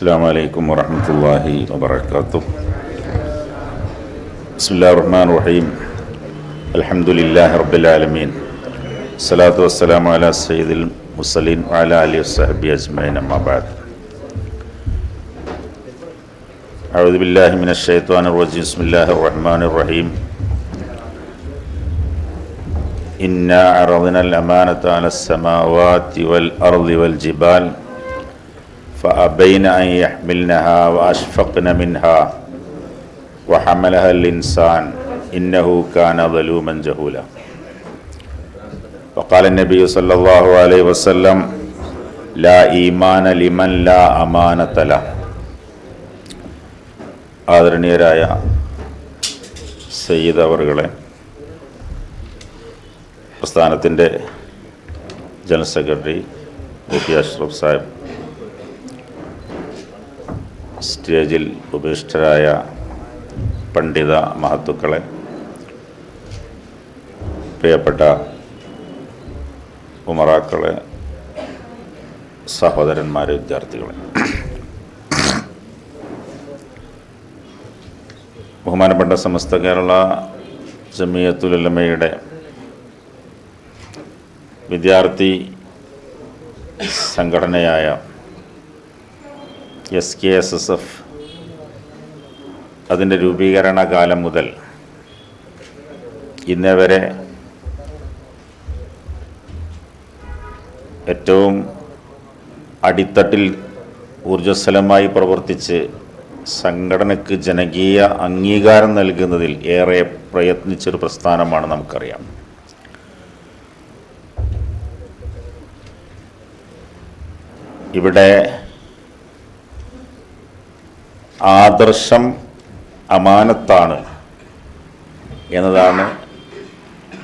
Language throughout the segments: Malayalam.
السلام عليكم ورحمة الله وبركاته بسم الله الرحمن الرحيم الحمد لله رب العالمين الصلاة والسلام على سيد المرسلين وعلى آله وصحبه أجمعين أما بعد أعوذ بالله من الشيطان الرجيم بسم الله الرحمن الرحيم إنا عرضنا الأمانة على السماوات والأرض والجبال فأبين أن يحملنها وأشفقن منها وحملها الإنسان إنه كان ظلوما جهولا وقال النبي صلى الله عليه وسلم لا إيمان لمن لا أمانة له ആദരണീയരായ സയ്യിദ് അവറുകളെ പ്രസ്ഥാനത്തിൻ്റെ general secretary O P Ashraf Sahib സ്റ്റേജിൽ ഉപേക്ഷിതരായ പണ്ഡിത മഹത്തുക്കളെ പ്രിയപ്പെട്ട ഉമറാക്കളെ സഹോദരന്മാരെ വിദ്യാർത്ഥികളെ. ബഹുമാനപ്പെട്ട സമസ്ത കേരള ജമിയത്തുലമയുടെ വിദ്യാർത്ഥി സംഘടനയായ S K S S F അതിന്റെ രൂപീകരണ കാലം മുതൽ ഇന്നേ വരെ ഏറ്റവും അടിത്തട്ടിൽ ഊർജസ്വലമായി പ്രവർത്തിച്ച് സംഘടനയ്ക്ക് ജനകീയ അംഗീകാരം നൽകുന്നതിൽ ഏറെ പ്രയത്നിച്ചൊരു പ്രസ്ഥാനമാണ് നമുക്കറിയാം. ഇവിടെ ആദർശം അമാനത്താണ് എന്നതാണ്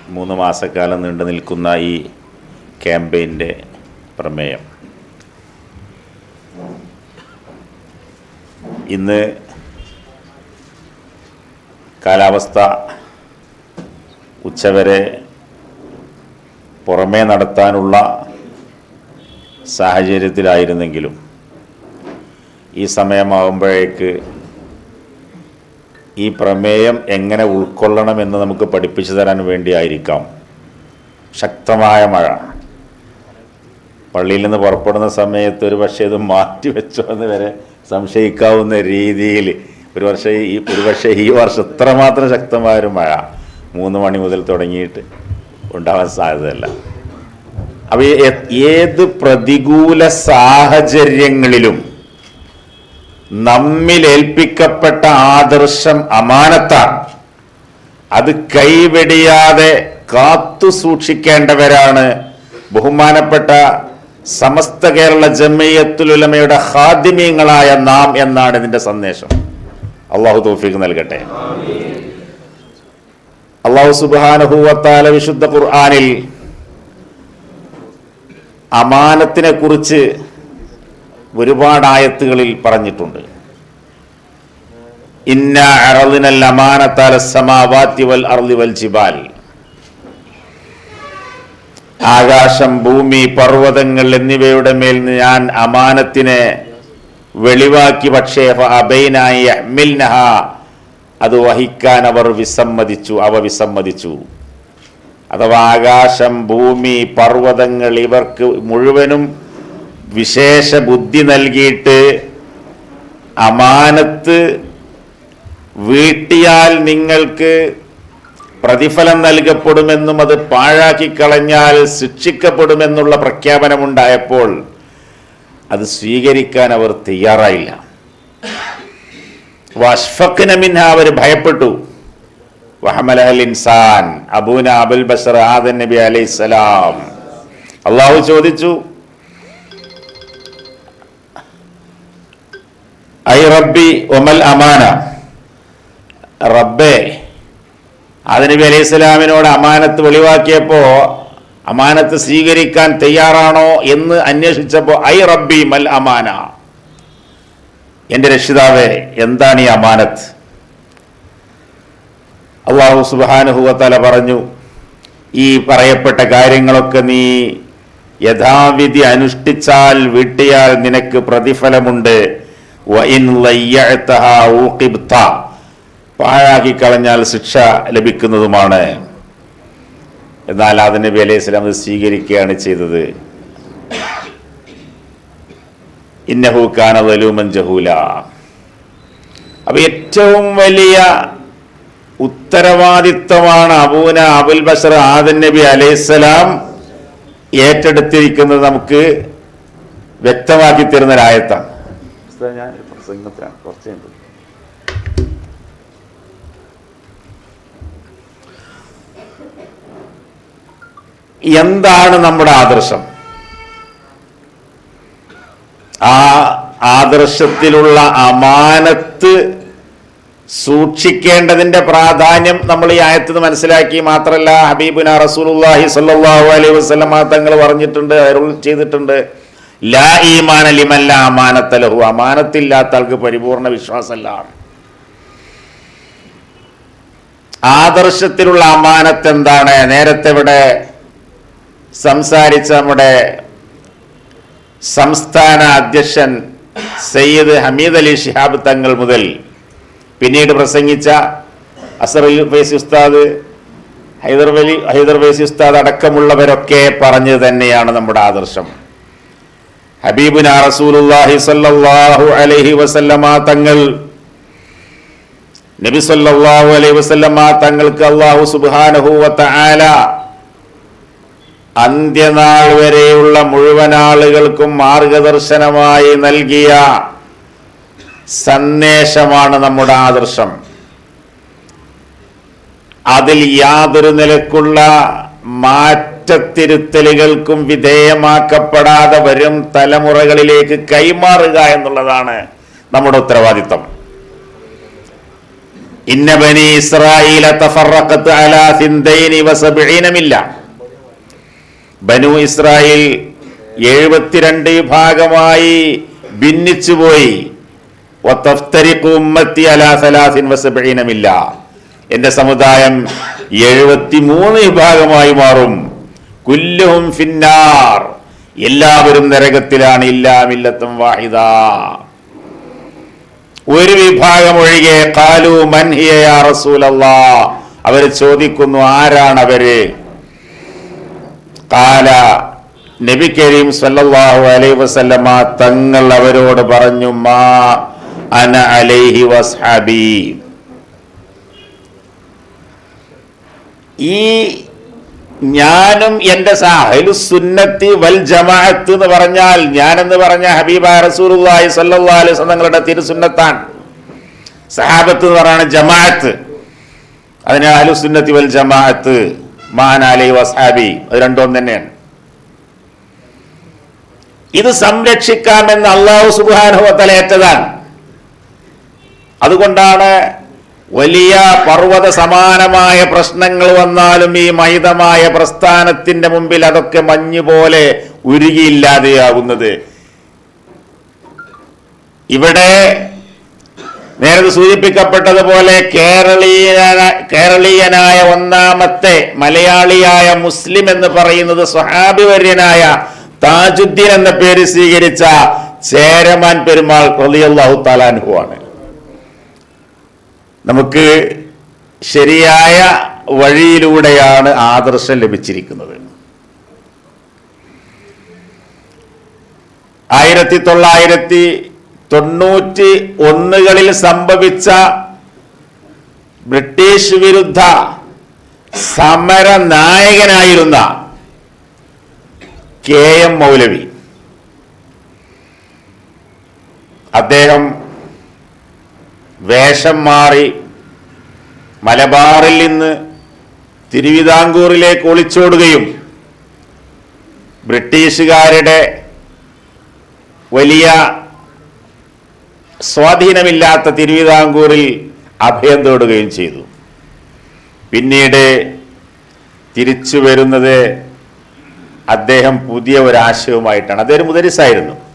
മൂന്ന് മാസക്കാലം നീണ്ടു നിൽക്കുന്ന ഈ ക്യാമ്പയിന്റെ പ്രമേയം. ഇന്ന് കാലാവസ്ഥ ഉച്ചവരെ പുറമേ നടത്താനുള്ള സാഹചര്യത്തിലായിരുന്നെങ്കിലും ഈ സമയമാകുമ്പോഴേക്ക് ഈ പ്രമേയം എങ്ങനെ ഉൾക്കൊള്ളണമെന്ന് നമുക്ക് പഠിപ്പിച്ചു തരാൻ വേണ്ടിയായിരിക്കാം. ശക്തമായ മഴ. പള്ളിയിൽ നിന്ന് പുറപ്പെടുന്ന സമയത്ത് ഒരു പക്ഷേ ഇത് മാറ്റി വെച്ചോ എന്ന് വരെ സംശയിക്കാവുന്ന രീതിയിൽ ഒരു വർഷം ഈ ഒരു പക്ഷേ ഈ വർഷം ഇത്രമാത്രം ശക്തമായൊരു മഴ മൂന്ന് മണി മുതൽ തുടങ്ങിയിട്ട് ഉണ്ടാവാൻ സാധ്യതയല്ല. അപ്പോൾ ഏത് പ്രതികൂല സാഹചര്യങ്ങളിലും നമ്മിൽ ഏൽപ്പിക്കപ്പെട്ട ആദർശം അമാനത്താണ്. അത് കൈവെടിയാതെ കാത്തു സൂക്ഷിക്കേണ്ടവരാണ് ബഹുമാനപ്പെട്ട സമസ്ത കേരള ജമയത്തുലുലമയുടെ ഹാദിമ്യങ്ങളായ നാം എന്നാണ് ഇതിന്റെ സന്ദേശം. അള്ളാഹു തോഫിക്ക് നൽകട്ടെ. അള്ളാഹു സുബാനഹുവത്താല വിശുദ്ധ ഖുർആാനിൽ അമാനത്തിനെ കുറിച്ച് ഒരുപാട് ആയത്തുകളിൽ പറഞ്ഞിട്ടുണ്ട്. ഇന്ന അറളിനൽ അമാനത്താല സമാവാത്തി വൽ അർളി വൽ ജിബാൽ. ആകാശം ഭൂമി പർവതങ്ങൾ എന്നിവയുടെ മേൽ ഞാൻ അമാനത്തിനെ വെളിവാക്കി പക്ഷേ അബൈനായി അത് വഹിക്കാൻ അവർ വിസമ്മതിച്ചു അവ വിസമ്മതിച്ചു. അഥവാ ആകാശം ഭൂമി പർവതങ്ങൾ ഇവർക്ക് മുഴുവനും വിശേഷ ബുദ്ധി നൽകിയിട്ട് അമാനത്ത് വീട്ടിയാൽ നിങ്ങൾക്ക് പ്രതിഫലം നൽകപ്പെടുമെന്നും അത് പാഴാക്കി കളഞ്ഞാൽ ശിക്ഷിക്കപ്പെടുമെന്നുള്ള പ്രഖ്യാപനമുണ്ടായപ്പോൾ അത് സ്വീകരിക്കാൻ അവർ തയ്യാറായില്ല. വഷ്ഫക്കിനമിന്ന അവർ ഭയപ്പെട്ടു. ഇൻസാൻ അബൂന അബുൽ ബഷർ ആദൻ നബി അലൈഹി സ്വലാം. അള്ളാഹു ചോദിച്ചു ഐ റബ്ബി ഒമൽ അമാന. റബ്ബേ ആദനബി അലൈഹി സ്വലാമിനോട് അമാനത്ത് വെളിവാക്കിയപ്പോ അമാനത്ത് സ്വീകരിക്കാൻ തയ്യാറാണോ എന്ന് അന്വേഷിച്ചപ്പോൾ ഐ റബ്ബി മൽ അമാന. എന്റെ രക്ഷിതാവേ എന്താണ് ഈ അമാനത്ത്? അള്ളാഹു സുബാനുഹുവത്തല പറഞ്ഞു ഈ പറയപ്പെട്ട കാര്യങ്ങളൊക്കെ നീ യഥാവിധി അനുഷ്ഠിച്ചാൽ വീട്ടിയാൽ നിനക്ക് പ്രതിഫലമുണ്ട്. പാഴാക്കി കളഞ്ഞാൽ ശിക്ഷ ലഭിക്കുന്നതുമാണ്. എന്നാൽ അതിന് നബി സ്വലാം അത് സ്വീകരിക്കുകയാണ് ചെയ്തത്. ഇന്നഹു കാന ജഹൂല. അപ്പൊ ഏറ്റവും വലിയ ഉത്തരവാദിത്വമാണ് അബൂന അബുൽ ബഷർ ആദൻ നബി അലൈഹിസ്സലാം ഏറ്റെടുത്തിരിക്കുന്നത് നമുക്ക് വ്യക്തമാക്കി തരുന്ന ഒരായത്താണ് ഞാൻ പ്രസംഗത്തിലാണ് കുറച്ച് കഴിഞ്ഞിട്ട് എന്താണ് നമ്മുടെ ആദർശം? ആ ആദർശത്തിലുള്ള അമാനത്ത് സൂക്ഷിക്കേണ്ടതിന്റെ പ്രാധാന്യം നമ്മൾ ഈ ആയത്തിന് മനസ്സിലാക്കി. മാത്രമല്ല ഹബീബുന റസൂലുള്ളാഹി സല്ലാഹു അലൈഹി വസല്ലമ തങ്ങൾ പറഞ്ഞിട്ടുണ്ട് അരുൾ ചെയ്തിട്ടുണ്ട്. ലാ ഈമാന ലിമല്ല അമാനത്ത അമാനത്തില്ലാത്ത ആൾക്ക് പരിപൂർണ വിശ്വാസമല്ല. ആദർശത്തിലുള്ള അമാനത്ത് എന്താണ്? നേരത്തെ ഇവിടെ സംസാരിച്ച നമ്മുടെ സംസ്ഥാന അധ്യക്ഷൻ സയ്യിദ് ഹമീദ് അലി ഷിഹാബ് തങ്ങൾ മുതൽ പിന്നീട് പ്രസംഗിച്ച അസർ ഫൈസി ഉസ്താദ് ഹൈദർ വലി ഹൈദർ ഫൈസി ഉസ്താദ് അടക്കമുള്ളവരൊക്കെ പറഞ്ഞു തന്നെയാണ് നമ്മുടെ ആദർശം. ഹബീബുന റസൂലുള്ളാഹി സ്വല്ലല്ലാഹു അലൈഹി വസല്ലമ തങ്ങൾ നബി സല്ലല്ലാഹു അലൈഹി വസല്ലമ തങ്ങൾക്ക് അല്ലാഹു സുബ്ഹാനഹു വതആല തആല അന്ത്യനാൾ വരെയുള്ള മുഴുവൻ ആളുകൾക്കും മാർഗദർശനമായി നൽകിയ സന്ദേശമാണ് നമ്മുടെ ആദർശം. അതിൽ യാതൊരു നിലക്കുള്ള മാറ്റത്തിരുത്തലുകൾക്കും വിധേയമാക്കപ്പെടാതെ വരും തലമുറകളിലേക്ക് കൈമാറുക എന്നുള്ളതാണ് നമ്മുടെ ഉത്തരവാദിത്തം ഇന്നബനി ഇസ്രായേല തഫറഖത്ത് അലാ സിന്തൈനി വസബഈന ബനു ഇസ്രായേൽ എഴുപത്തിരണ്ട് വിഭാഗമായി ഭിന്നിച്ചുപോയി ഉമ്മത്തി അലാ സലാസിൻ വസബഈന എന്റെ സമുദായം എഴുപത്തിമൂന്ന് വിഭാഗമായി മാറും. കുല്ലുഹും ഫിന്നാർ. എല്ലാവരും നരകത്തിലാണ് ഇല്ലാമില്ലത്തും വാഹിദ. ഒരു വിഭാഗം ഒഴികെ കാലു മൻഹിയ റസൂലല്ലാ. അവർ ചോദിക്കുന്നു ആരാണ് അവർ കാല നബി കരീം സല്ലല്ലാഹു അലൈഹി വസല്ലമ തങ്ങൾ അവരോട് പറഞ്ഞു മാ അന അലൈഹി വസ്ഹബി. ഈ ഞാനും എന്റെ സുന്നത്തി വൽ ജമാഅത്ത് എന്ന് പറഞ്ഞാൽ ഞാൻ എന്ന് പറഞ്ഞ ഹബീബ റസൂലുള്ളാഹി സ്വല്ലല്ലാഹു അലൈഹി തങ്ങളുടെ തിരുസുന്നത്താൻ സഹാബത്ത് എന്ന് പറയുന്ന ജമാഅത്ത്. അതിനെ അഹ്ലു സുന്നത്തി വൽ ജമാഅത്ത് മാൻ അലൈഹി വസ്ഹാബി അത് രണ്ടും തന്നെയാണ്. ഇത് സംരക്ഷിക്കാമെന്ന് അള്ളാഹു സുബാനുഭവത്തലേറ്റതാണ് അതുകൊണ്ടാണ് വലിയ പർവത സമാനമായ പ്രശ്നങ്ങൾ വന്നാലും ഈ മഹിതമായ പ്രസ്ഥാനത്തിന്റെ മുമ്പിൽ അതൊക്കെ മഞ്ഞ് പോലെ ഉരുകിയില്ലാതെയാകുന്നത്. ഇവിടെ നേരത്തെ സൂചിപ്പിക്കപ്പെട്ടതുപോലെ കേരളീയ കേരളീയനായ ഒന്നാമത്തെ മലയാളിയായ മുസ്ലിം എന്ന് പറയുന്നത് സ്വഹാബിവര്യനായ താജുദ്ദീൻ എന്ന പേര് സ്വീകരിച്ച ചേരമാൻ പെരുമാൾ റളിയല്ലാഹു താലാൻഹു ആണ്. നമുക്ക് ശരിയായ വഴിയിലൂടെയാണ് ആദർശം ലഭിച്ചിരിക്കുന്നത്. ആയിരത്തി തൊള്ളായിരത്തി തൊണ്ണൂറ്റി ഒന്നുകളിൽ സംഭവിച്ച ബ്രിട്ടീഷ് വിരുദ്ധ സമര നായകനായിരുന്ന കെ എം മൗലവി. അദ്ദേഹം വേഷം മാറി മലബാറിൽ നിന്ന് തിരുവിതാംകൂറിലേക്ക് ഒളിച്ചോടുകയും ബ്രിട്ടീഷുകാരുടെ വലിയ സ്വാധീനമില്ലാത്ത തിരുവിതാംകൂറിൽ അഭയം തേടുകയും ചെയ്തു. പിന്നീട് തിരിച്ചു വരുന്നത് അദ്ദേഹം പുതിയ ഒരാശയവുമായിട്ടാണ് അദ്ദേഹം മുദരിസായിരുന്നു.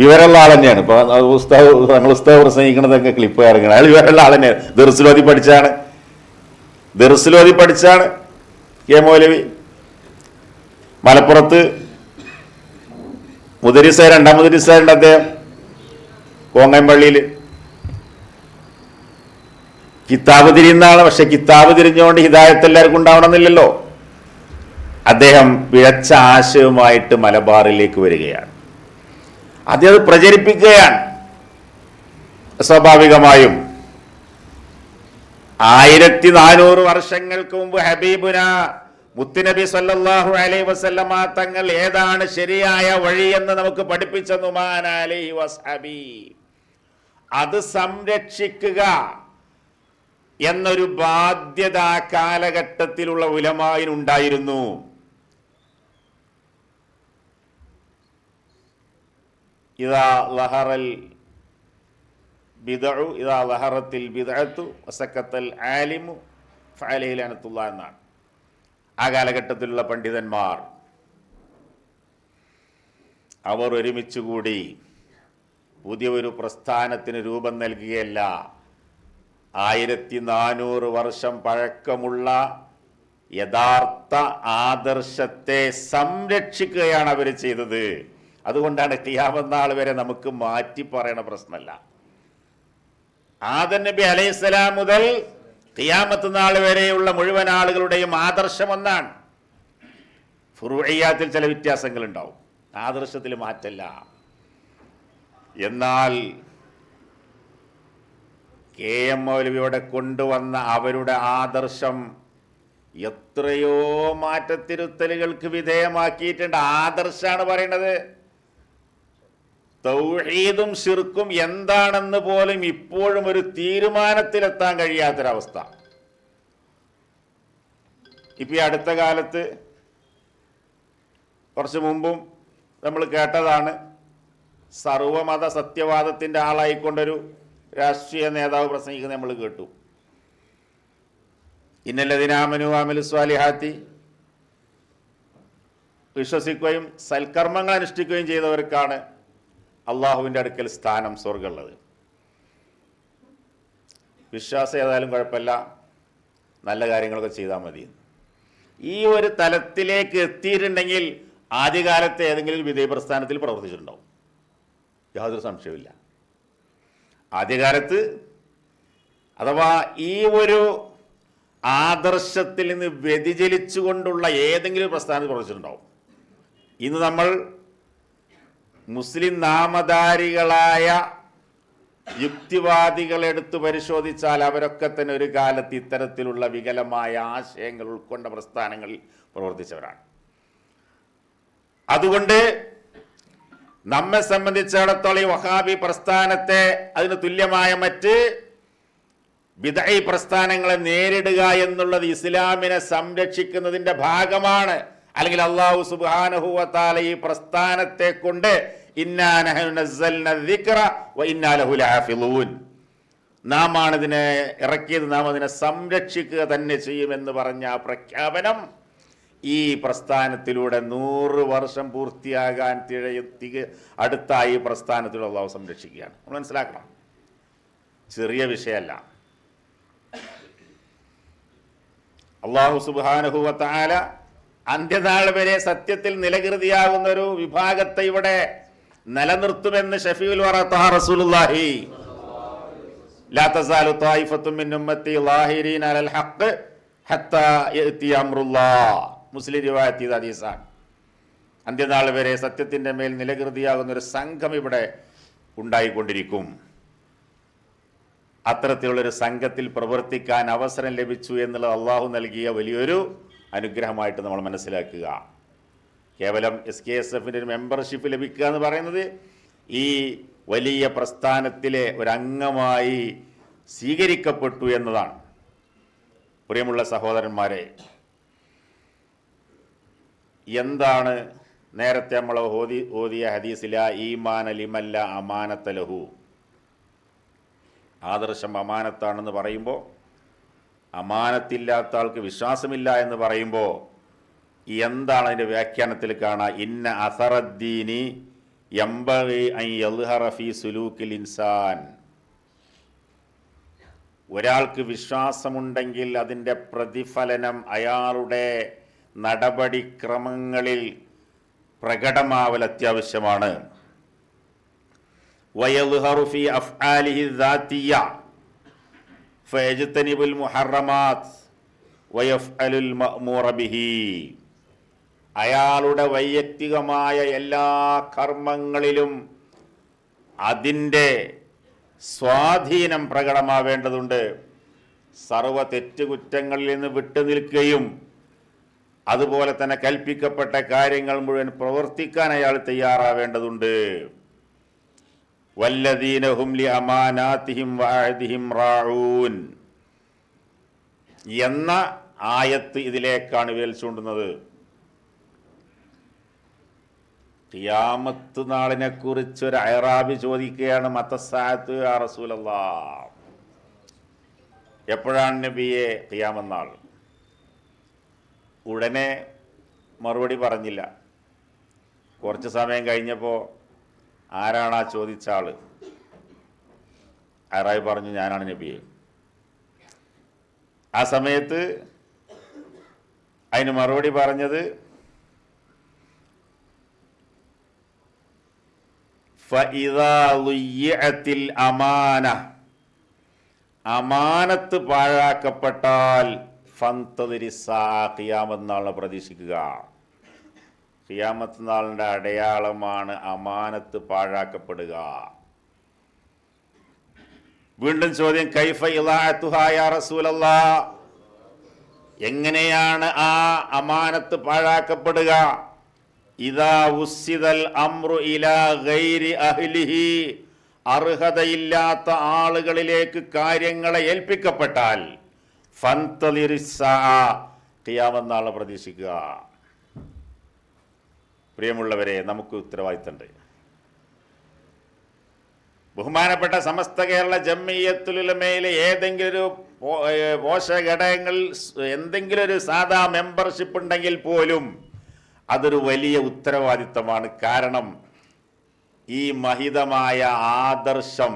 വിവരമുള്ള ആൾ തന്നെയാണ്. ഇപ്പൊ ഉസ്താവ് ഞങ്ങൾ ഉസ്താവ് പ്രസംഗിക്കണതൊക്കെ ക്ലിപ്പ് ഇറങ്ങണം അയാൾ വിവരമുള്ള ആൾ തന്നെയാണ്. ദർസിലോതി പഠിച്ചാണ്. ദർസിലോതി പഠിച്ചാണ് കെ മൗലവി. മലപ്പുറത്ത് മുദരിസ രണ്ടാം മുദരിസായുണ്ട് അദ്ദേഹം. കോങ്ങമ്പള്ളിയിൽ കിതാബ് തിരിയുന്നതാണ്. പക്ഷെ കിതാബ് തിരിഞ്ഞുകൊണ്ട് ഹിദായത്ത് എല്ലാവർക്കും ഉണ്ടാവണമെന്നില്ലല്ലോ. അദ്ദേഹം പിഴച്ച ആശയവുമായിട്ട് മലബാറിലേക്ക് വരികയാണ്. അദ്ദേഹം അത് പ്രചരിപ്പിക്കുകയാണ്. സ്വാഭാവികമായും. ആയിരത്തി നാനൂറ് വർഷങ്ങൾക്ക് മുമ്പ് ഹബീബുന മുത്തുനബി സല്ലാഹു അലൈ വസല്ലമ തങ്ങൾ ഏതാണ് ശരിയായ വഴി എന്ന് നമുക്ക് പഠിപ്പിച്ച നുമാൻ അലൈഹി വസ്ഹബി. അത് സംരക്ഷിക്കുക എന്നൊരു ബാധ്യത കാലഘട്ടത്തിലുള്ള ഉലമായിനുണ്ടായിരുന്നു. ഇതാ ലഹറൽ ബിദഉ ഇതാ ലഹറത്തിൽ ബിദഅത്തു വസക്കത്തൽ ആലിമു ഫഅലൈഹി ലഅനത്തുല്ലാ എന്നാണ്. ആ കാലഘട്ടത്തിലുള്ള പണ്ഡിതന്മാർ അവർ ഒരുമിച്ച് കൂടി പുതിയ ഒരു പ്രസ്ഥാനത്തിന് രൂപം നൽകുകയല്ല ആയിരത്തി നാനൂറ് വർഷം പഴക്കമുള്ള യഥാർത്ഥ ആദർശത്തെ സംരക്ഷിക്കുകയാണ് അവർ ചെയ്തത്. അതുകൊണ്ടാണ് ഖിയാമത്ത് വരെ നമുക്ക് മാറ്റി പറയണ പ്രശ്നമല്ല. ആദൻ നബി അലൈഹിസ്സലാം മുതൽ ഖിയാമത്ത് നാൾ വരെയുള്ള മുഴുവൻ ആളുകളുടെയും ആദർശം ഒന്നാണ്. ഫുറുയ്യാത്തിൽ ചില വ്യത്യാസങ്ങൾ ഉണ്ടാവും ആദർശത്തിൽ മാറ്റല്ല. എന്നാൽ കെ എം മൗലവിയോടെ കൊണ്ടുവന്ന അവരുടെ ആദർശം എത്രയോ മാറ്റത്തിരുത്തലുകൾക്ക് വിധേയമാക്കിയിട്ടുണ്ട്. ആദർശമാണ് പറയുന്നത് തൗഹീദും ഷിർക്കും എന്താണെന്ന് പോലും ഇപ്പോഴും ഒരു തീരുമാനത്തിലെത്താൻ കഴിയാത്തൊരവസ്ഥ. ഇപ്പൊ ഈ അടുത്ത കാലത്ത് കുറച്ച് മുമ്പും നമ്മൾ കേട്ടതാണ് സർവമത സത്യവാദത്തിന്റെ ആളായിക്കൊണ്ടൊരു രാഷ്ട്രീയ നേതാവ് പ്രസംഗിക്കുന്നത് നമ്മൾ കേട്ടു. ഇന്നല്ലതിനാമനു അമലു സ്വാലിഹാത്തി വിശ്വസിക്കുകയും സൽക്കർമ്മങ്ങൾ അനുഷ്ഠിക്കുകയും ചെയ്തവർക്കാണ് അള്ളാഹുവിന്റെ അടുക്കൽ സ്ഥാനം സ്വർഗമുള്ളത് വിശ്വാസം ഏതായാലും കുഴപ്പമില്ല. നല്ല കാര്യങ്ങളൊക്കെ ചെയ്താൽ മതി. ഈ ഒരു തലത്തിലേക്ക് എത്തിയിട്ടുണ്ടെങ്കിൽ ആദ്യകാലത്തെ ഏതെങ്കിലും വിധേയ പ്രസ്ഥാനത്തിൽ പ്രവർത്തിച്ചിട്ടുണ്ടാവും. യാതൊരു സംശയവുമില്ല. ആദ്യകാലത്ത് അഥവാ ഈ ഒരു ആദർശത്തിൽ നിന്ന് വ്യതിചലിച്ചുകൊണ്ടുള്ള ഏതെങ്കിലും പ്രസ്ഥാനത്തിൽ പ്രവർത്തിച്ചിട്ടുണ്ടാവും. ഇന്ന് നമ്മൾ മുസ്ലിം നാമധാരികളായ യുക്തിവാദികൾ എടുത്തു പരിശോധിച്ചാൽ അവരൊക്കെ തന്നെ ഒരു കാലത്ത് ഇത്തരത്തിലുള്ള വികലമായ ആശയങ്ങൾ ഉൾക്കൊണ്ട പ്രസ്ഥാനങ്ങളിൽ പ്രവർത്തിച്ചവരാണ്. അതുകൊണ്ട് നമ്മെ സംബന്ധിച്ചിടത്തോളം ഈ വഹാബി പ്രസ്ഥാനത്തെ അതിന് തുല്യമായ മറ്റ് വിദൈ പ്രസ്ഥാനങ്ങളെ നേരിടുക എന്നുള്ളത് ഇസ്ലാമിനെ സംരക്ഷിക്കുന്നതിന്റെ ഭാഗമാണ്. അല്ലെങ്കിൽ അള്ളാഹു സുബാനഹുവത്താല ഈ പ്രസ്ഥാനത്തെ കൊണ്ട് നാം ആണ് ഇതിനെ ഇറക്കിയത് നാം അതിനെ സംരക്ഷിക്കുക തന്നെ ചെയ്യുമെന്ന് പറഞ്ഞ ആ പ്രഖ്യാപനം ഈ പ്രസ്ഥാനത്തിലൂടെ നൂറ് വർഷം പൂർത്തിയാകാൻ തിഴയ തിക അടുത്ത ഈ പ്രസ്ഥാനത്തിലൂടെ അള്ളാഹു സംരക്ഷിക്കുകയാണ്. നമ്മൾ മനസ്സിലാക്കണം. ചെറിയ വിഷയമല്ല. അള്ളാഹു സുബാനുഭവത്താല അന്ത്യനാൾ വരെ സത്യത്തിൽ നിലകൃതിയാകുന്ന ഒരു വിഭാഗത്തെ ഇവിടെ നിലനിർത്തുമെന്ന് ഷഫീൽ റസൂലുള്ളാഹി. ലാ തസാലു മിൻ അലൽ ഹത്താ അംറുല്ലാഹ് അന്ത്യനാൾ വരെ സത്യത്തിന്റെ മേൽ നിലകൃതിയാകുന്ന ഒരു സംഘം ഇവിടെ ഉണ്ടായിക്കൊണ്ടിരിക്കും. അത്തരത്തിലുള്ളൊരു സംഘത്തിൽ പ്രവർത്തിക്കാൻ അവസരം ലഭിച്ചു എന്നുള്ളത് അള്ളാഹു നൽകിയ വലിയൊരു അനുഗ്രഹമായിട്ട് നമ്മൾ മനസ്സിലാക്കുക. കേവലം എസ് കെ എസ് എഫിന്റെ ഒരു മെമ്പർഷിപ്പ് ലഭിക്കുക എന്ന് പറയുന്നത് ഈ വലിയ പ്രസ്ഥാനത്തിലെ ഒരംഗമായി സ്വീകരിക്കപ്പെട്ടു എന്നതാണ്. പ്രിയമുള്ള സഹോദരന്മാരെ എന്താണ് നേരത്തെ നമ്മൾ ഓതി ഓതിയ ഹദീസില ഈമാൻ അലിമല്ല അമാനത്തലഹു ആദർശം അമാനത്താണെന്ന് പറയുമ്പോൾ അമാനത്തില്ലാത്ത ആൾക്ക് വിശ്വാസമില്ല എന്ന് പറയുമ്പോൾ എന്താണ് അതിന്റെ വ്യാഖ്യാനത്തിൽ കാണാം? ഇന്ന അസറദ്ദീനി സുലൂക്കിൽ ഇൻസാൻ. ഒരാൾക്ക് വിശ്വാസമുണ്ടെങ്കിൽ അതിന്റെ പ്രതിഫലനം അയാളുടെ നടപടിക്രമങ്ങളിൽ പ്രകടമാവൽ അത്യാവശ്യമാണ്. വയൽഹറു ഫി അഫ്ആലിഹി അയാളുടെ വൈയക്തികമായ എല്ലാ കർമ്മങ്ങളിലും അതിന്റെ സ്വാധീനം പ്രകടമാവേണ്ടതുണ്ട്. സർവ തെറ്റുകുറ്റങ്ങളിൽ നിന്ന് വിട്ടുനിൽക്കുകയും അതുപോലെ തന്നെ കൽപ്പിക്കപ്പെട്ട കാര്യങ്ങൾ മുഴുവൻ പ്രവർത്തിക്കാൻ അയാൾ തയ്യാറാവേണ്ടതുണ്ട്. വല്ലദീനഹും എന്ന ആയത്ത് ഇതിലേക്കാണ് വേൽ ചൂണ്ടുന്നത് ഖിയാമത്ത് നാളിനെ കുറിച്ച് ഒരു അയറാബി ചോദിക്കുകയാണ് മത്തസാത്ത് ആ എപ്പോഴാണ് നബിയെ ഖിയാമന്നാൾ ഉടനെ മറുപടി പറഞ്ഞില്ല. കുറച്ച് സമയം കഴിഞ്ഞപ്പോൾ ആരാണ് ആ ചോദിച്ച ആൾ അയറാബി പറഞ്ഞു ഞാനാണ് നബിയെ. ആ സമയത്ത് അതിന് മറുപടി പറഞ്ഞത് അമാന അമാനത്ത് പാഴാക്കപ്പെട്ടാൽ ഫന്തതിരിസാഖിയാമെന്നാണ് പ്രതീക്ഷിക്കുക. ഖിയാമത്ത് നാളിന്റെ അടയാളമാണ് അമാനത്ത് പാഴാക്കപ്പെടുക. വീണ്ടും ചോദ്യം കൈഫ ഇലാഅത്തുഹാ യാ റസൂലല്ലാ എങ്ങനെയാണ് ആ അമാനത്ത് പാഴാക്കപ്പെടുക? അമ്രു ഇലാ ഗൈരി അഹ്ലിഹി. അർഹതയില്ലാത്ത ആളുകളിലേക്ക് കാര്യങ്ങളെ ഏൽപ്പിക്കപ്പെട്ടാൽ ഖിയാമെന്നാളെ പ്രതീക്ഷിക്കുക. പ്രിയമുള്ളവരെ നമുക്ക് ഉത്തരവാദിത്തമുണ്ട് ബഹുമാനപ്പെട്ട സമസ്ത കേരള ജമ്മിയത്തുലമയിലെ ഏതെങ്കിലും ഒരു പോഷകഘടകങ്ങൾ എന്തെങ്കിലും ഒരു സാധാ മെമ്പർഷിപ്പ് ഉണ്ടെങ്കിൽ പോലും അതൊരു വലിയ ഉത്തരവാദിത്തമാണ്. കാരണം ഈ മഹിതമായ ആദർശം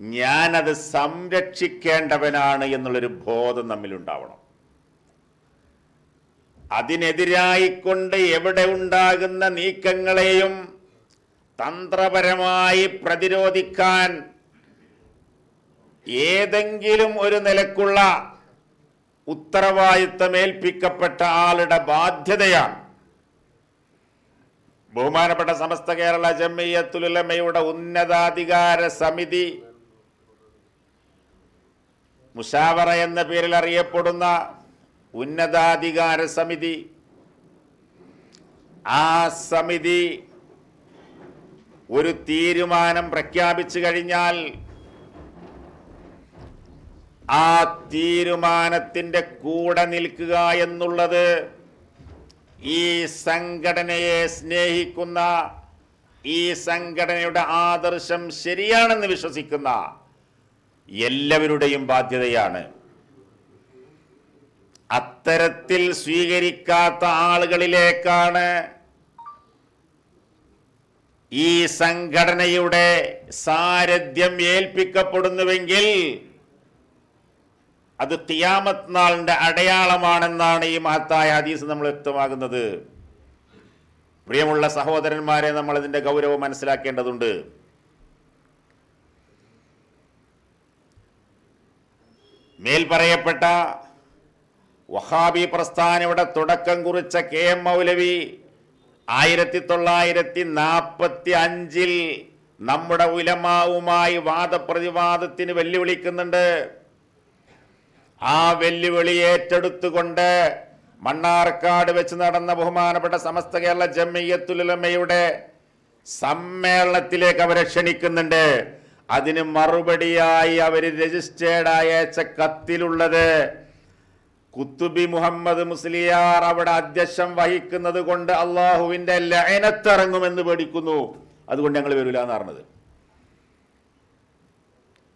ഞാനത് സംരക്ഷിക്കേണ്ടവനാണ് എന്നുള്ളൊരു ബോധം നമ്മിലുണ്ടാവണം. അതിനെതിരായിക്കൊണ്ട് എവിടെ ഉണ്ടാകുന്ന നീക്കങ്ങളെയും തന്ത്രപരമായി പ്രതിരോധിക്കാൻ ഏതെങ്കിലും ഒരു നിലക്കുള്ള ഉത്തരവാദിത്തമേൽപ്പിക്കപ്പെട്ട ആളുടെ ബാധ്യതയാണ്. ബഹുമാനപ്പെട്ട സമസ്ത കേരള ജമ്മിയത്തുലമയുടെ ഉന്നതാധികാര സമിതി മുഷാവറ എന്ന പേരിൽ അറിയപ്പെടുന്ന ഉന്നതാധികാര സമിതി ആ സമിതി ഒരു തീരുമാനം പ്രഖ്യാപിച്ചു കഴിഞ്ഞാൽ ആ തീരുമാനത്തിന്റെ കൂടെ നിൽക്കുക എന്നുള്ളത് ഈ സംഘടനയെ സ്നേഹിക്കുന്ന ഈ സംഘടനയുടെ ആദർശം ശരിയാണെന്ന് വിശ്വസിക്കുന്ന എല്ലാവരുടെയും ബാധ്യതയാണ്. അത്തരത്തിൽ സ്വീകരിക്കാത്ത ആളുകളിലേക്കാണ് ഈ സംഘടനയുടെ സാരഥ്യം ഏൽപ്പിക്കപ്പെടുന്നുവെങ്കിൽ അത് തിയാമത്ത് നാളിന്റെ അടയാളമാണെന്നാണ് ഈ മഹത്തായ ഹദീസ് നമ്മൾ വ്യക്തമാകുന്നത്. പ്രിയമുള്ള സഹോദരന്മാരെ നമ്മൾ ഇതിന്റെ ഗൗരവം മനസ്സിലാക്കേണ്ടതുണ്ട്. മേൽ പറയപ്പെട്ട വഹാബി പ്രസ്ഥാനയുടെ തുടക്കം കുറിച്ച കെ എം മൗലവി ആയിരത്തി തൊള്ളായിരത്തി നാൽപ്പത്തി അഞ്ചിൽ നമ്മുടെ ഉലമാവുമായി വാദപ്രതിവാദത്തിന് വെല്ലുവിളിക്കുന്നുണ്ട്. ആ വെല്ലുവിളി ഏറ്റെടുത്തുകൊണ്ട് മണ്ണാർക്കാട് വെച്ച് നടന്ന ബഹുമാനപ്പെട്ട സമസ്ത കേരള ജമ്മിയത്തുലമയുടെ സമ്മേളനത്തിലേക്ക് അവരെ ക്ഷണിക്കുന്നുണ്ട്. അതിന് മറുപടിയായി അവർ രജിസ്റ്റേർഡ് അയച്ച കത്തിലുള്ളത് കുത്തുബി മുഹമ്മദ് മുസ്ലിയാർ അവിടെ അധ്യക്ഷം വഹിക്കുന്നത് കൊണ്ട് അള്ളാഹുവിന്റെ ലയനത്തിറങ്ങുമെന്ന് പേടിക്കുന്നു. അതുകൊണ്ട് ഞങ്ങൾ വരില്ല എന്ന് പറഞ്ഞത്.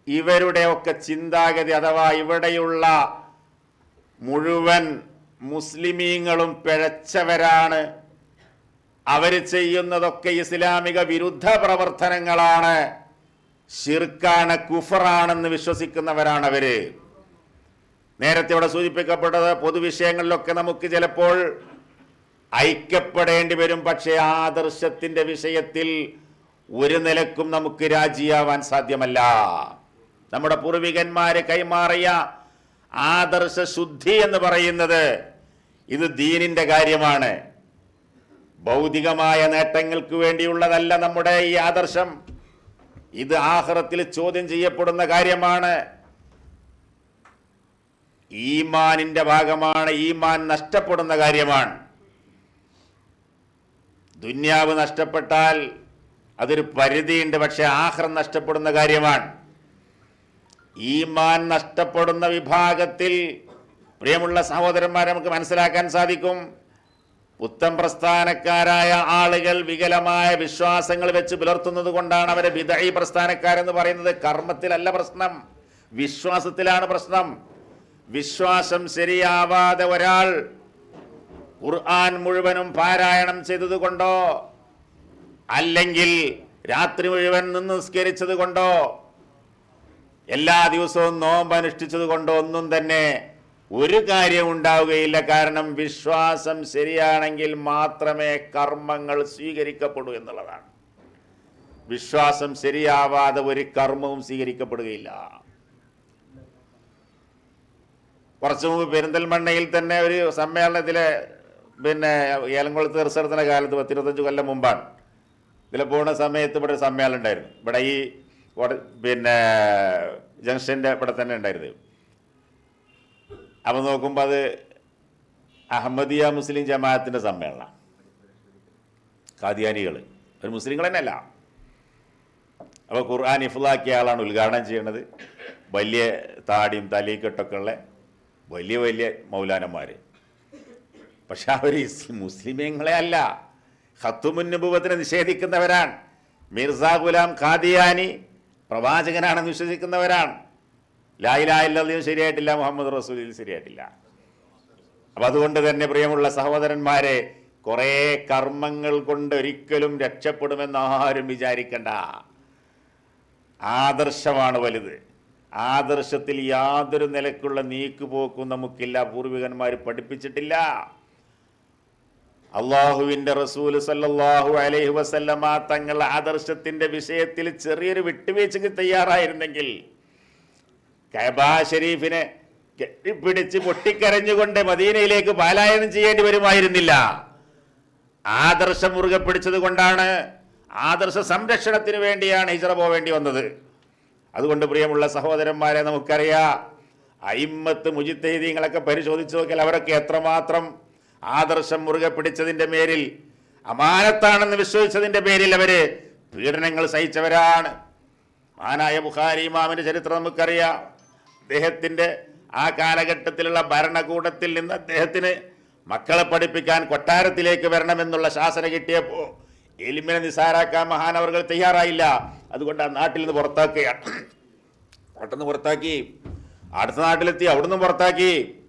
ഇവരുടെ ഒക്കെ ചിന്താഗതി അഥവാ ഇവിടെയുള്ള മുഴുവൻ മുസ്ലിമീങ്ങളും പിഴച്ചവരാണ്. അവർ ചെയ്യുന്നതൊക്കെ ഇസ്ലാമിക വിരുദ്ധ പ്രവർത്തനങ്ങളാണ്. ഷിർക്കാണ് കുഫറാണെന്ന് വിശ്വസിക്കുന്നവരാണ് അവർ. നേരത്തെ ഇവിടെ സൂചിപ്പിക്കപ്പെട്ടത് പൊതുവിഷയങ്ങളിലൊക്കെ നമുക്ക് ചിലപ്പോൾ ഐക്യപ്പെടേണ്ടി വരും പക്ഷേ ആദർശത്തിന്റെ വിഷയത്തിൽ ഒരു നിലക്കും നമുക്ക് രാജിയാവാൻ സാധ്യമല്ല. നമ്മുടെ പൂർവികന്മാരെ കൈമാറിയ ആദർശ ശുദ്ധി എന്ന് പറയുന്നത് ഇത് ദീനിന്റെ കാര്യമാണ്. ഭൗതികമായ നേട്ടങ്ങൾക്ക് വേണ്ടിയുള്ളതല്ല നമ്മുടെ ഈ ആദർശം. ഇത് ആഹ്റത്തിൽ ചോദ്യം ചെയ്യപ്പെടുന്ന കാര്യമാണ്. ഈമാനിന്റെ ഭാഗമാണ് ഈമാൻ നഷ്ടപ്പെടുന്ന കാര്യമാണ്. ദുന്യാവ് നഷ്ടപ്പെട്ടാൽ അതൊരു പരിധിയുണ്ട് പക്ഷെ ആഹ്റം നഷ്ടപ്പെടുന്ന കാര്യമാണ്. ഈമാൻ നഷ്ടപ്പെടുന്ന വിഭാഗത്തിൽ പ്രിയമുള്ള സഹോദരന്മാരെ നമുക്ക് മനസ്സിലാക്കാൻ സാധിക്കും. പുത്തൻ പ്രസ്ഥാനക്കാരായ ആളുകൾ വികലമായ വിശ്വാസങ്ങൾ വെച്ച് പുലർത്തുന്നത് കൊണ്ടാണ് അവരെ വിതഴി പ്രസ്ഥാനക്കാരെന്ന് പറയുന്നത്. കർമ്മത്തിലല്ല പ്രശ്നം. വിശ്വാസത്തിലാണ് പ്രശ്നം. വിശ്വാസം ശരിയാവാതെ ഒരാൾ ഖുർആൻ മുഴുവനും പാരായണം ചെയ്തതുകൊണ്ടോ അല്ലെങ്കിൽ രാത്രി മുഴുവൻ നിന്ന് നിസ്കരിച്ചത് കൊണ്ടോ എല്ലാ ദിവസവും നോമ്പ് അനുഷ്ഠിച്ചത് ഒന്നും തന്നെ ഒരു കാര്യം ഉണ്ടാവുകയില്ല. കാരണം വിശ്വാസം ശരിയാണെങ്കിൽ മാത്രമേ കർമ്മങ്ങൾ സ്വീകരിക്കപ്പെടൂ എന്നുള്ളതാണ്. വിശ്വാസം ശരിയാവാതെ ഒരു കർമ്മവും സ്വീകരിക്കപ്പെടുകയില്ല. കുറച്ചു മുമ്പ് പെരിന്തൽമണ്ണയിൽ തന്നെ ഒരു സമ്മേളനത്തിലെ പിന്നെ ഏലംകുളത്ത് തീർച്ചയായിട്ടുള്ള കാലത്ത് പത്തിരുപത്തഞ്ച് കൊല്ലം മുമ്പാണ്. ഇതിൽ പോകുന്ന സമയത്ത് ഇവിടെ ഒരു സമ്മേളനം ഉണ്ടായിരുന്നു. ഇവിടെ ഈ പിന്നെ ജംഗ്ഷന്റെ ഇവിടെ തന്നെ ഉണ്ടായിരുന്നത്. അപ്പം നോക്കുമ്പോൾ അത് അഹമ്മദിയ മുസ്ലിം ജമാഅത്തിന്റെ സമ്മേളനം. കാദിയാനികൾ ഒരു മുസ്ലിങ്ങൾ തന്നെയല്ല. അപ്പോൾ ഖുർആൻ ഇഫ്ലാക്കിയ ആളാണ് ഉദ്ഘാടനം ചെയ്യണത്. വലിയ താടിയും തലീക്കെട്ടൊക്കെ ഉള്ള വലിയ വലിയ മൗലാനന്മാർ പക്ഷെ അവർ മുസ്ലിമീങ്ങളെ അല്ല. ഹത്തുമുന്നുഭവത്തിനെ നിഷേധിക്കുന്നവരാണ്. മിർസ ഗുലാം ഖാദിയാനി പ്രവാചകനാണെന്ന് വിശ്വസിക്കുന്നവരാണ്. ലായിലായില്ലതും ശരിയായിട്ടില്ല മുഹമ്മദ് റസൂലിൽ ശരിയായിട്ടില്ല. അപ്പം അതുകൊണ്ട് തന്നെ പ്രിയമുള്ള സഹോദരന്മാരെ കുറേ കർമ്മങ്ങൾ കൊണ്ട് ഒരിക്കലും രക്ഷപ്പെടുമെന്ന് ആരും വിചാരിക്കണ്ട. ആദർശമാണ് വലുത്. ആദർശത്തിൽ യാതൊരു നിലക്കുള്ള നീക്കുപോക്കും നമുക്കില്ല. പൂർവികന്മാർ പഠിപ്പിച്ചിട്ടില്ല. അള്ളാഹുവിന്റെ റസൂൽ സല്ലാഹു അലൈഹി വസല്ലമ തങ്ങൾ ആദർശത്തിന്റെ വിഷയത്തിൽ ചെറിയൊരു വിട്ടുവീഴ്ചയ്ക്ക് തയ്യാറായിരുന്നെങ്കിൽ കബാ ഷരീഫിനെ കെട്ടിപ്പിടിച്ച് പൊട്ടിക്കരഞ്ഞുകൊണ്ട് മദീനയിലേക്ക് പാലായനം ചെയ്യേണ്ടി വരുമായിരുന്നില്ല. ആദർശം മുറുകെ പിടിച്ചത് കൊണ്ടാണ് ആദർശ സംരക്ഷണത്തിന് വേണ്ടിയാണ് ഹിജറ പോവേണ്ടി വന്നത്. അതുകൊണ്ട് പ്രിയമുള്ള സഹോദരന്മാരെ നമുക്കറിയാം അയിമ്മത്ത് മുജിത്തൈദീങ്ങളൊക്കെ പരിശോധിച്ച് നോക്കിയാൽ അവരൊക്കെ എത്രമാത്രം ആദർശം മുറുകെ പിടിച്ചതിന്റെ പേരിൽ അമാനത്താണെന്ന് വിശ്വസിച്ചതിന്റെ പേരിൽ അവർ പീഡനങ്ങൾ സഹിച്ചവരാണ്. മാനായ ബുഖാരി ഇമാമിന്റെ ചരിത്രം നമുക്കറിയാം. അദ്ദേഹത്തിന്റെ ആ കാലഘട്ടത്തിലുള്ള ഭരണകൂടത്തിൽ നിന്ന് അദ്ദേഹത്തിന് മക്കളെ പഠിപ്പിക്കാൻ കൊട്ടാരത്തിലേക്ക് വരണമെന്നുള്ള ശാസന കിട്ടിയപ്പോൾ എലിമിനെ നിസാരാക്കാൻ മഹാനവറുകൾ തയ്യാറായില്ല. അതുകൊണ്ട് ആ നാട്ടിൽ നിന്ന് പുറത്താക്കുകയാണ്. പെട്ടെന്ന് പുറത്താക്കി അടുത്ത നാട്ടിലെത്തി അവിടുന്ന് പുറത്താക്കി.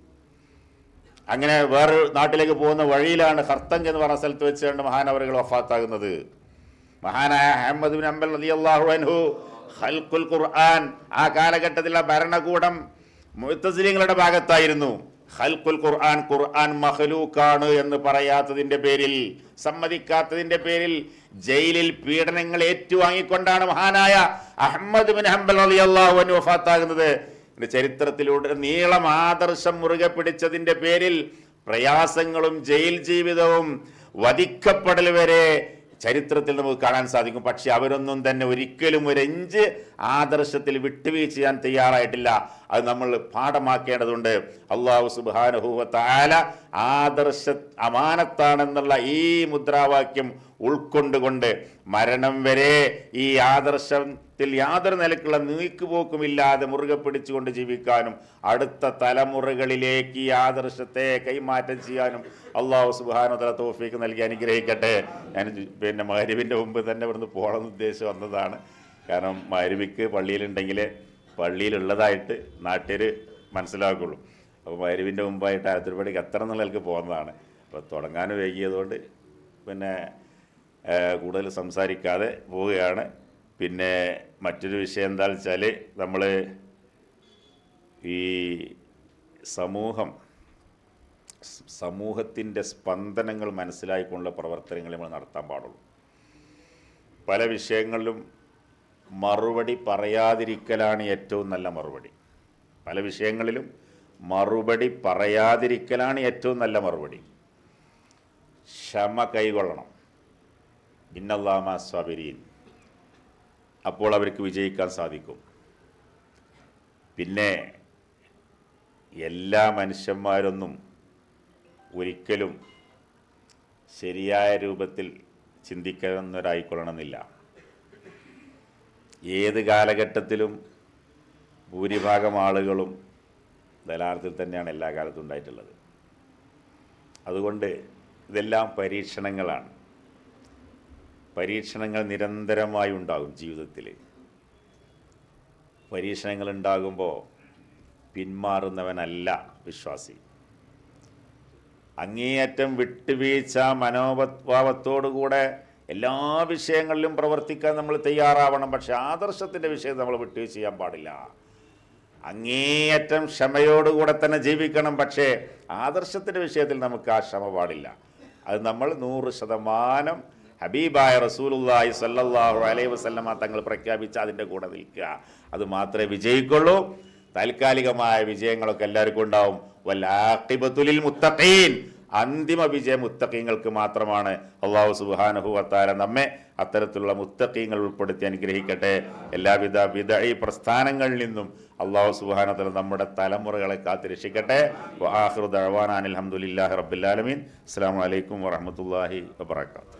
അങ്ങനെ വേറൊരു നാട്ടിലേക്ക് പോകുന്ന വഴിയിലാണ് ഹർത്തഞ്ച് എന്ന് പറഞ്ഞ സ്ഥലത്ത് വെച്ചാണ് മഹാനവറുകൾ വഫാത്താകുന്നത്. മഹാനായ അഹമ്മദ് ബിൻ അംബൽ റളിയല്ലാഹു അൻഹു ഖുർആൻ ആ കാലഘട്ടത്തിലെ ഭരണകൂടം മുത്തസിലിങ്ങളുടെ ഭാഗത്തായിരുന്നു. ഖൽഖുൽ ഖുർആൻ ഖുർആൻ മഹലൂക്കാണ് എന്ന് പറയാത്തതിന്റെ പേരിൽ സമ്മതിക്കാത്തതിന്റെ പേരിൽ ജയിലിൽ പീഡനങ്ങൾ ഏറ്റുവാങ്ങിക്കൊണ്ടാണ് മഹാനായ അഹമ്മദ് ബിൻ ഹംബൽ റളിയല്ലാഹു അൻഹു വഫാത്താകുന്നത്. ഇതിന്റെ ചരിത്രത്തിലൂടെ നീളം ആദർശം മുറുകെ പിടിച്ചതിന്റെ പേരിൽ പ്രയാസങ്ങളും ജയിൽ ജീവിതവും വധിക്കപ്പെടൽ വരെ ചരിത്രത്തിൽ നമുക്ക് കാണാൻ സാധിക്കും. പക്ഷെ അവരൊന്നും തന്നെ ഒരിക്കലും ഒരു എഞ്ച് ആദർശത്തിൽ വിട്ടുവീഴ്ച ചെയ്യാൻ തയ്യാറായിട്ടില്ല. അത് നമ്മൾ പാഠമാക്കേണ്ടതുണ്ട്. അള്ളാഹു സുബാനുഭൂവത്താല ആദർശ അമാനത്താണെന്നുള്ള ഈ മുദ്രാവാക്യം ഉൾക്കൊണ്ടുകൊണ്ട് മരണം വരെ ഈ ആദർശത്തിൽ യാതൊരു നിലക്കുള്ള നീക്കുപോക്കുമില്ലാതെ മുറുകെ പിടിച്ചുകൊണ്ട് ജീവിക്കാനും അടുത്ത തലമുറകളിലേക്ക് ഈ ആദർശത്തെ കൈമാറ്റം ചെയ്യാനും അള്ളാഹു സുബാനുതല തോഫീക്ക് നൽകി അനുഗ്രഹിക്കട്ടെ. ഞാൻ പിന്നെ മരുവിന്റെ മുമ്പ് തന്നെ ഇവിടുന്ന് പോകണമെന്ന് ഉദ്ദേശിച്ച് വന്നതാണ്. കാരണം മരുവിക്ക് പള്ളിയിലുണ്ടെങ്കിൽ പള്ളിയിലുള്ളതായിട്ട് നാട്ടുകാർ മനസ്സിലാക്കുള്ളൂ. അപ്പോൾ മരുവിന്റെ മുമ്പായിട്ട് ആലത്തൂർപ്പടിക്ക് എത്ര നിലയ്ക്ക് പോകുന്നതാണ്. അപ്പോൾ തുടങ്ങാൻ വൈകിയതുകൊണ്ട് പിന്നെ കൂടുതൽ സംസാരിക്കാതെ പോവുകയാണ്. പിന്നെ മറ്റൊരു വിഷയം എന്താ വെച്ചാൽ നമ്മൾ ഈ സമൂഹം സമൂഹത്തിന്റെ സ്പന്ദനങ്ങൾ മനസ്സിലായിക്കൊണ്ടുള്ള പ്രവർത്തനങ്ങൾ നമ്മൾ നടത്താൻ പാടുള്ളൂ. പല വിഷയങ്ങളിലും മറുപടി പറയാതിരിക്കലാണ് ഏറ്റവും നല്ല മറുപടി. പല വിഷയങ്ങളിലും മറുപടി പറയാതിരിക്കലാണ് ഏറ്റവും നല്ല മറുപടി. ക്ഷമ കൈകൊള്ളണം. ഇന്നല്ലാമ സ്വാബിരീൻ അപ്പോൾ അവർക്ക് വിജയിക്കാൻ സാധിക്കും. പിന്നെ എല്ലാ മനുഷ്യന്മാരൊന്നും ഒരിക്കലും ശരിയായ രൂപത്തിൽ ചിന്തിക്കുന്നവരായിക്കൊള്ളണമെന്നില്ല ഏത് കാലഘട്ടത്തിലും ഭൂരിഭാഗം ആളുകളും ദലാർത്ഥത്തിൽ തന്നെയാണ് എല്ലാ കാലത്തും ഉണ്ടായിട്ടുള്ളത്. അതുകൊണ്ട് ഇതെല്ലാം പരീക്ഷണങ്ങളാണ്. പരീക്ഷണങ്ങൾ നിരന്തരമായി ഉണ്ടാകും ജീവിതത്തിൽ പരീക്ഷണങ്ങൾ ഉണ്ടാകുമ്പോൾ പിന്മാറുന്നവനല്ല വിശ്വാസി. അങ്ങേയറ്റം വിട്ടുവീഴ്ച മനോഭാവത്തോടുകൂടെ എല്ലാ വിഷയങ്ങളിലും പ്രവർത്തിക്കാൻ നമ്മൾ തയ്യാറാവണം. പക്ഷെ ആദർശത്തിന്റെ വിഷയം നമ്മൾ വിട്ടുവീഴ്ച ചെയ്യാൻ പാടില്ല. അങ്ങേയറ്റം ക്ഷമയോടുകൂടെ തന്നെ ജീവിക്കണം. പക്ഷേ ആദർശത്തിന്റെ വിഷയത്തിൽ നമുക്ക് ആ ക്ഷമ പാടില്ല. അത് നമ്മൾ നൂറ് ശതമാനം ഹബീബായ റസൂലുള്ളാഹി സല്ലല്ലാഹു അലൈഹി വസല്ലമ തങ്ങൾ പ്രഖ്യാപിച്ച അതിന്റെ കൂടെ നിൽക്കുക. അത് മാത്രമേ വിജയിക്കുള്ളൂ. താൽക്കാലികമായ വിജയങ്ങളൊക്കെ എല്ലാവർക്കും ഉണ്ടാവും. വല്ലാഖിബത്തുലിൽ മുത്തഖീൻ. അന്തിമ വിജയം മുത്തഖീങ്ങൾക്ക് മാത്രമാണ്. അള്ളാഹു സുബ്ഹാനഹു വത്താല നമ്മെ അത്തരത്തിലുള്ള മുത്തഖീങ്ങൾ ഉൾപ്പെടുത്തി അനുഗ്രഹിക്കട്ടെ. എല്ലാവിധ വിദഈ പ്രസ്ഥാനങ്ങളിൽ നിന്നും അള്ളാഹു സുബ്ഹാനഹു നമ്മുടെ തലമുറകളെ കാത്തിരക്ഷിക്കട്ടെ. വആഖിറു ദഅവാന അനിൽ ഹംദുലില്ലാഹി റബ്ബിൽ ആലമീൻ. അസ്സലാമു അലൈക്കും വറഹ്മത്തുള്ളാഹി വബറകാതുഹു.